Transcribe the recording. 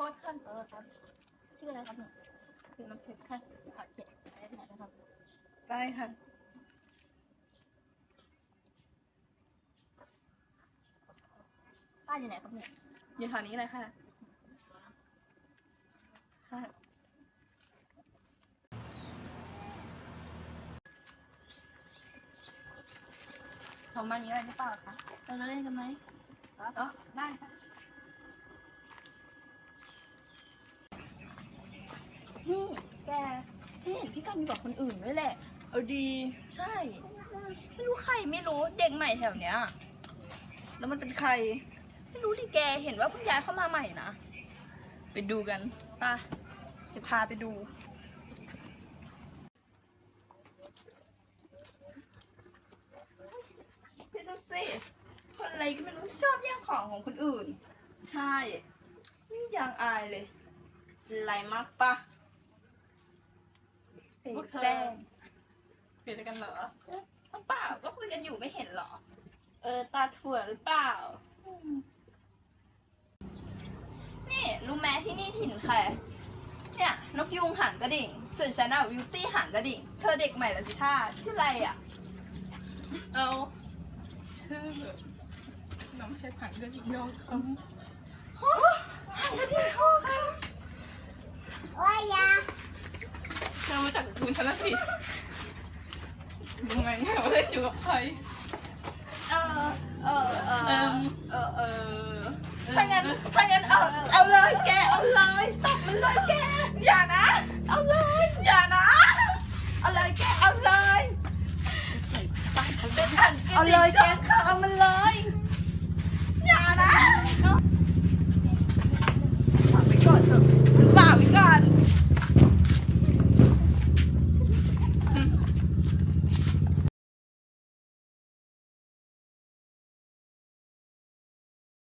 โทษท่านเออครับชื่ออะไรครับเนี่ยชื่อน้ำเพชรค่ะขอเขียนอะไรหนนะครับได้ค่ะป้าอยู่ไหนครับเนี่ยอยู่แถวนี้เลยค่ะค่ะผมมามีอะไรหรือเปล่าคะเราจะเล่นกันไหมอ๋อได้ค่ะ นี่แกฉันเห็นพี่กันมีกับคนอื่นด้วยแหละ เอาดี ใช่ ไม่รู้ใครไม่รู้เด็กใหม่แถวเนี้ย แล้วมันเป็นใคร ไม่รู้ดิแกเห็นว่าเพิ่งย้ายเข้ามาใหม่นะไปดูกันไปจะพาไปดู พี่ดูสิ คนอะไรก็ไม่รู้ชอบแย่งของของคนอื่น ใช่ นี่ยังอายเลยอะไรมากปะ พวกเธอแซงเปลี่ยนกันเหรอเอาเปล่าก็คุยกันอยู่ไม่เห็นเหรอ เออ ตาถั่วหรือเปล่า นี่รู้ไหมที่นี่ถิ่นใคร เนี่ยนกยุงหางกระดิ่งส่วนฉันอะวิวตี้หางกระดิ่ง เธอเด็กใหม่ละสิท่าชื่ออะไรอะเอา ชื่อน้ำเพชรผังเรื่องยองคหางกระดิ่งโอ้ค่ะำ เธอมาจากคุณชนะสิยังไงเนี่ยว่าเล่นอยู่กับใคร เออ เออ เออเอิ่มเออ เออถ้างั้นถ้างั้นเอา เอาเลยแก เอาเลยตบมันเลยแก อย่านะ เอาเลย อย่านะ เอาเลยแก เอาเลยเป็นอันเอาเลยแก เอามันเลย อย่านะ